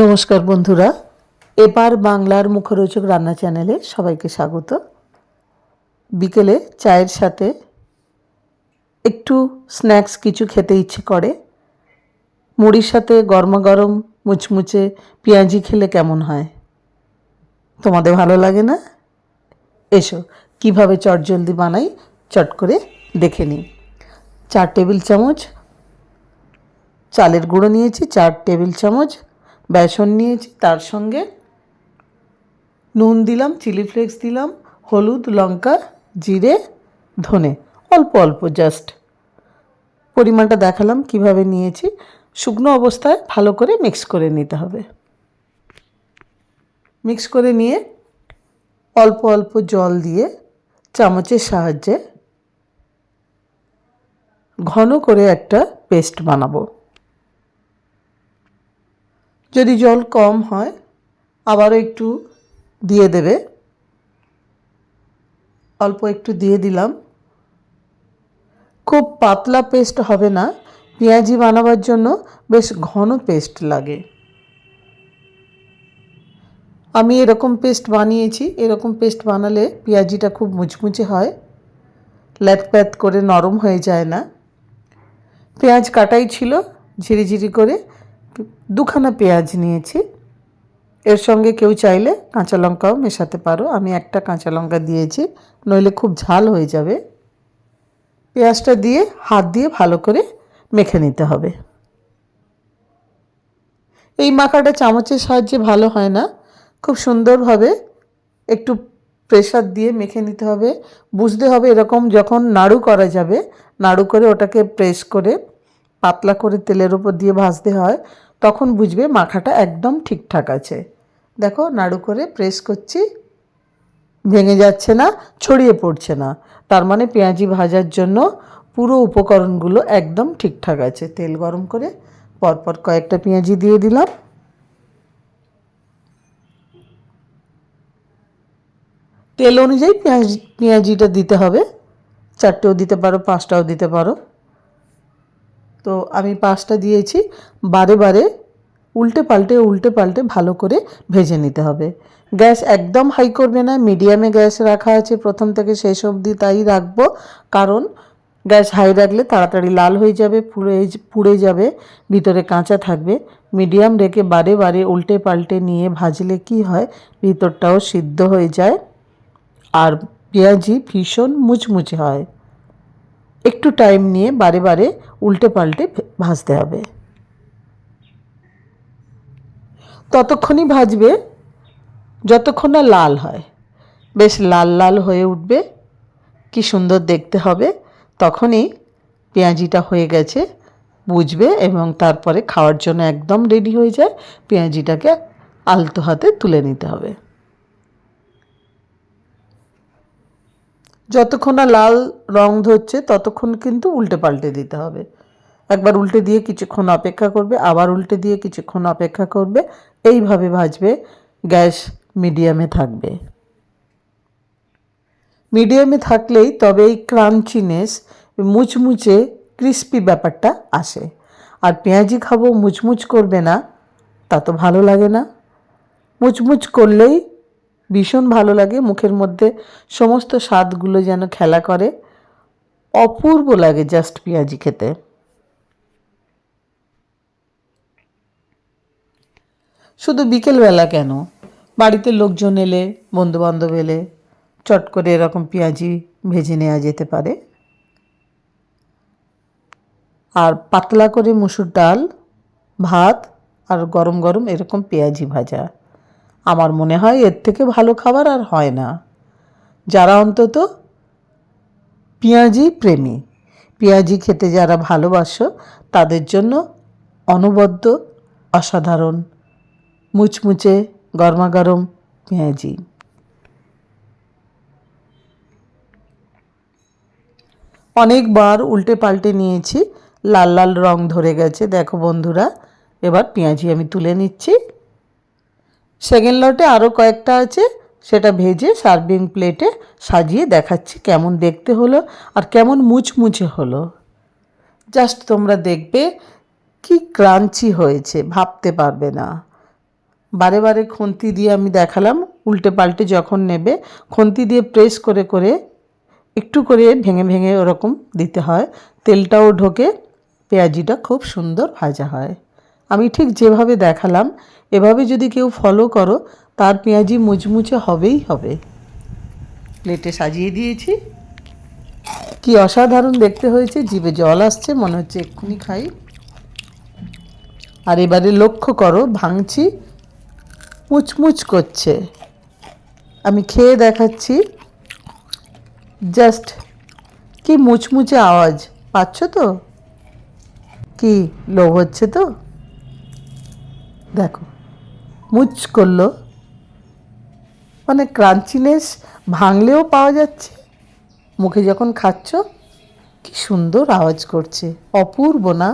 নমস্কার বন্ধুরা, এবার বাংলার মুখরোচক রান্না চ্যানেলে সবাইকে স্বাগত। বিকেলে চায়ের সাথে একটু স্ন্যাক্স কিছু খেতে ইচ্ছে করে। মুড়ির সাথে গরমা গরম মুচমুচে পেঁয়াজি খেলে কেমন হয়? তোমাদের ভালো লাগে না? এসো, কীভাবে চটজলদি বানাই চট করে দেখে নিই। চার টেবিল চামচ চালের গুঁড়ো নিয়েছি, চার টেবিল চামচ বেসন নিয়েছি, তার সঙ্গে নুন দিলাম, চিলি ফ্লেক্স দিলাম, হলুদ, লঙ্কা, জিরে, ধনে। অল্প অল্প জাস্ট পরিমাণটা দেখালাম কীভাবে নিয়েছি। শুকনো অবস্থায় ভালো করে মিক্স করে নিতে হবে। মিক্স করে নিয়ে অল্প অল্প জল দিয়ে চামচের সাহায্যে ঘন করে একটা পেস্ট বানাবো। যদি জল কম হয়, আবারও একটু দিয়ে দেবে। অল্প একটু দিয়ে দিলাম। খুব পাতলা পেস্ট হবে না। পেঁয়াজি বানাবার জন্য বেশ ঘন পেস্ট লাগে। আমি এরকম পেস্ট বানিয়েছি। এরকম পেস্ট বানালে পেঁয়াজিটা খুব মুচমুচে হয়। ল্যাতপ্যাত করে নরম হয়ে যায় না। পেঁয়াজ কাটাই ছিল, ঝিরিঝিরি করে দুখানা পেঁয়াজ নিয়েছি। এর সঙ্গে কেউ চাইলে কাঁচা লঙ্কাও মেশাতে পারো। আমি একটা কাঁচা লঙ্কা দিয়েছি, নইলে খুব ঝাল হয়ে যাবে। পেঁয়াজটা দিয়ে হাত দিয়ে ভালো করে মেখে নিতে হবে। এই মাখাটা চামচের সাহায্যে ভালো হয় না। খুব সুন্দরভাবে একটু প্রেশার দিয়ে মেখে নিতে হবে। বুঝতে হবে এরকম যখন নাড়ু করা যাবে, নাড়ু করে ওটাকে প্রেস করে পাতলা করে তেলের উপর দিয়ে ভাজতে হয়, তখন বুঝবে মাখাটা একদম ঠিকঠাক আছে। দেখো নাড়ু করে প্রেস করছি, ভেঙে যাচ্ছে না, ছড়িয়ে পড়ছে না। তার মানে পেঁয়াজি ভাজার জন্য পুরো উপকরণগুলো একদম ঠিকঠাক আছে। তেল গরম করে পরপর কয়েকটা পেঁয়াজি দিয়ে দিলাম। তেল অনুযায়ী পেঁয়াজ, পেঁয়াজিটা দিতে হবে। চারটেও দিতে পারো, পাঁচটাও দিতে পারো। তো আমি পাঁচটা দিয়েছি, বারে বারে উল্টে পাল্টে উল্টে পাল্টে ভালো করে ভেজে নিতে হবে। গ্যাস একদম হাই করবে না, মিডিয়ামে গ্যাস রাখা আছে, প্রথম থেকে শেষ অবধি তাই রাখব, কারণ গ্যাস হাই রাখলে তাড়াতাড়ি লাল হয়ে যাবে, পুড়ে পুড়ে যাবে, ভিতরে কাঁচা থাকবে। মিডিয়াম রেখে বারে বারে উল্টে পাল্টে নিয়ে ভাজলে কি হয়, ভিতরটাও সিদ্ধ হয়ে যায়, আর পেঁয়াজি ভীষণ মুচমুচে হয়। একটু টাইম নিয়ে বারে বারে উল্টে পাল্টে ভাজতে হবে। ততক্ষণই ভাজবে, যতক্ষণ না লাল হয়। বেশ লাল লাল হয়ে উঠবে, কি সুন্দর দেখতে হবে। তখনই পেঁয়াজিটা হয়ে গেছে, বুঝবে এবং তারপরে খাওয়ার জন্য একদম রেডি হয়ে যায়। পেঁয়াজিটাকে আলতো হাতে তুলে নিতে হবে। যতক্ষণ না লাল রং ধরছে, ততক্ষণ কিন্তু উল্টে পাল্টে দিতে হবে। একবার উল্টে দিয়ে কিছুক্ষণ অপেক্ষা করবে, আবার উল্টে দিয়ে কিছুক্ষণ অপেক্ষা করবে, এইভাবে ভাজবে, গ্যাস মিডিয়ামে থাকবে। মিডিয়ামে থাকলেই তবে এই ক্রাঞ্চিনেস, মুচমুচে, ক্রিস্পি ব্যাপারটা আসে। আর পেঁয়াজি খাব, মুচমুচ করবে না, তা তো ভালো লাগে না। মুচমুচ করলেই ভীষণ ভালো লাগে। মুখের মধ্যে সমস্ত স্বাদগুলো যেন খেলা করে। অপূর্ব লাগে জাস্ট পেঁয়াজি খেতে। শুধু বিকেলবেলা কেন? বাড়িতে লোকজন এলে, বন্ধুবান্ধব এলে, চট করে এরকম পেঁয়াজি ভেজে নেওয়া যেতে পারে। আর পাতলা করে মুসুর ডাল, ভাত আর গরম গরম এরকম পেঁয়াজি ভাজা। আমার মনে হয় এর থেকে ভালো খাবার আর হয় না। যারা অন্তত পেঁয়াজি প্রেমী, পেঁয়াজি খেতে যারা ভালোবাসো, তাদের জন্য অনবদ্য, অসাধারণ, মুচমুচে, গরমাগরম পেঁয়াজি। অনেকবার উল্টে পাল্টে নিয়েছি, লাল লাল রং ধরে গেছে, দেখো বন্ধুরা, এবার পেঁয়াজি আমি তুলে নিচ্ছি। সেকেন্ড লটে আরও কয়েকটা আছে, সেটা ভেজে সার্ভিং প্লেটে সাজিয়ে দেখাচ্ছি কেমন দেখতে হলো আর কেমন মুচমুচে হলো। জাস্ট তোমরা দেখবে কি ক্রাঞ্চি হয়েছে, ভাবতে পারবে না। বারে বারে খুন্তি দিয়ে আমি দেখালাম, উল্টে পাল্টে যখন নেবে, খুন্তি দিয়ে প্রেস করে করে, একটু করে ভেঙে ভেঙে ওরকম দিতে হয়। তেলটাও ঢোকে, পেঁয়াজিটা খুব সুন্দর ভাজা হয়। আমি ঠিক যেভাবে দেখালাম, এভাবে যদি কেউ ফলো করো, তার পেঁয়াজি মুচমুচে হবেই হবে। প্লেটে সাজিয়ে দিয়েছি। কি অসাধারণ দেখতে হয়েছে, জিভে জল আসছে, মনে হচ্ছে এক্ষুনি খাই। আর এবারে লক্ষ্য করো ভাঙছি মুচমুচ করছে। আমি খেয়ে দেখাচ্ছি। জাস্ট কি মুচমুচে আওয়াজ, পাচ্ছ তো? কি, লোভ হচ্ছে তো? দেখো মুচ করল। মানে ক্রাঞ্চিনেস ভাঙলেও পাওয়া যাচ্ছে। মুখে যখন খাচ্ছ, কি সুন্দর আওয়াজ করছে। অপূর্ব না?